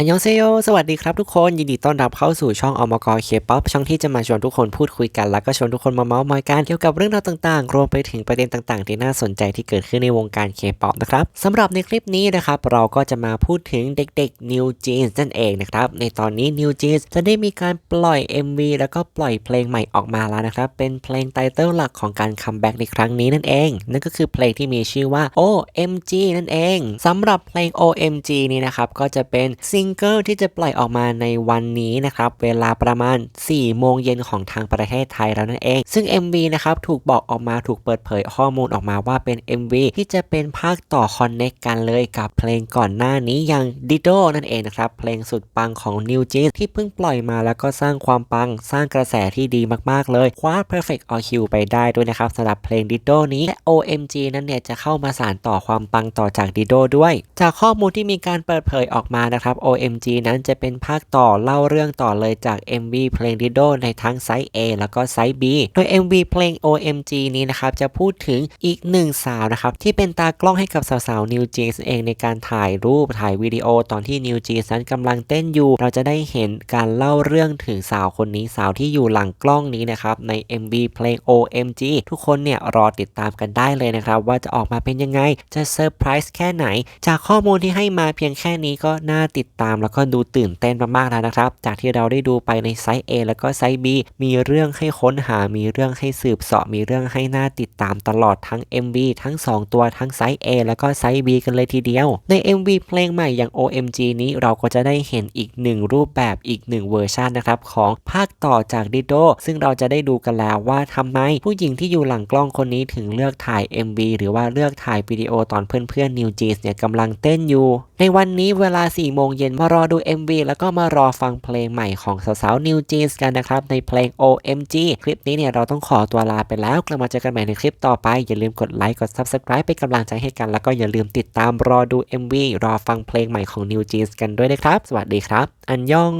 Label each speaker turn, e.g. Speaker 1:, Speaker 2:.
Speaker 1: อันยองเซโย สวัสดีครับทุกคน ยินดีต้อนรับเข้าสู่ช่องอมกเคป๊อปช่องที่จะมาชวนทุกคนพูดคุยกัน แล้วก็ชวนทุกคนมาเมาส์มอยกันเกี่ยวกับเรื่องราวต่างๆ รวมไปถึงประเด็นต่างๆ ที่น่าสนใจที่เกิดขึ้นในวงการเคป๊อปนะครับสำหรับในคลิปนี้นะครับ เราก็จะมาพูดถึงเด็กๆ New Jeans นั่นเองนะครับ ในตอนนี้ New Jeans จะได้มีการปล่อย MV แล้วก็ปล่อยเพลงใหม่ออกมาแล้วนะครับ เป็นเพลงไตเติลหลักของการคัมแบ็กในครั้งนี้นั่นเอง นั่นก็คือเพลงที่มีชื่อว่า OMG นั่นเองสำหรับเพลง OMG นี้นะครับก็จะเป็นซิงเกิลที่จะปล่อยออกมาในวันนี้นะครับ เวลาประมาณ 4 โมงเย็นของทางประเทศไทยแล้วนั่นเอง ซึ่ง MV นะครับถูกบอกออกมาถูกเปิดเผยข้อมูลออกมาว่าเป็น MV ที่จะเป็นภาคต่อคอนเน็กกันเลยกับเพลงก่อนหน้านี้อย่าง Dido นั่นเองนะครับเพลงสุดปังของ New Jeans ที่เพิ่งปล่อยมาแล้วก็สร้างความปังสร้างกระแสที่ดีมากๆ เลยคว้า Perfect All Q ไปได้ด้วยนะครับสำหรับเพลง Dido นี้และ OMG นั้นเนี่ยจะเข้ามาสานต่อความปังต่อจาก Dido ด้วย จากข้อมูลที่มีการเปิดเผยออกมานะครับ OMG นั้นจะเป็นภาคต่อเล่าเรื่องต่อเลยจาก MV เพลง Dido ในทั้งไซส์ A แล้วก็ไซส์ B โดย MV เพลง OMG นี้นะครับจะพูดถึงอีกหนึ่งสาวนะครับที่เป็นตากล้องให้กับสาวๆ New Jeans เองในการถ่ายรูปถ่ายวิดีโอตอนที่ New Jeans นั้นกำลังเต้นอยู่ เราจะได้เห็นการเล่าเรื่องถึงสาวคนนี้สาวที่อยู่หลังกล้องนี้นะครับใน MV เพลง OMG ทุกคนเนี่ยรอติดตามกันได้เลยนะครับว่าจะออกมาเป็นยังไงจะเซอร์ไพรส์แค่ไหน จากข้อมูลที่ให้มาเพียงแค่นี้ก็น่าติดตามแล้วก็ดูตื่นเต้นมากๆแล้วนะครับ จากที่เราได้ดูไปในไซส์ A แล้วก็ไซส์ B มีเรื่องให้ค้นหา มีเรื่องให้สืบเสาะ มีเรื่องให้หน่าติดตามตลอดทั้ง MV ทั้ง 2 ตัวทั้งไซส์ A แล้วก็ไซส์ B กันเลยทีเดียว ใน MV เพลงใหม่อย่าง OMG นี้เราก็จะได้เห็นอีกหนึ่งรูปแบบอีกหนึ่งเวอร์ชันนะครับของภาคต่อจากดิโดซึ่งเราจะได้ดูกันแล้วว่าทำไมผู้หญิงที่อยู่หลังกล้องคนนี้ถึงเลือกถ่าย MV หรือว่าเลือกถ่ายวิดีโอตอนเพื่อนๆ New Jeans เนี่ยกำลังเต้นอยู่ ในวันนี้เวลา 4 โมงเย็นมารอดู MV แล้วก็มารอฟังเพลงใหม่ของสาวๆ New Jeans กันนะครับ ในเพลง OMG คลิปนี้เนี่ยเราต้องขอตัวลาไปแล้ว กลับมาเจอกันใหม่ในคลิปต่อไป อย่าลืมกดไลค์ กด Subscribe เป็นกำลังใจให้กัน แล้วก็อย่าลืมติดตามรอดู MV รอฟังเพลงใหม่ของ New Jeans กันด้วยนะครับ สวัสดีครับ อันยอง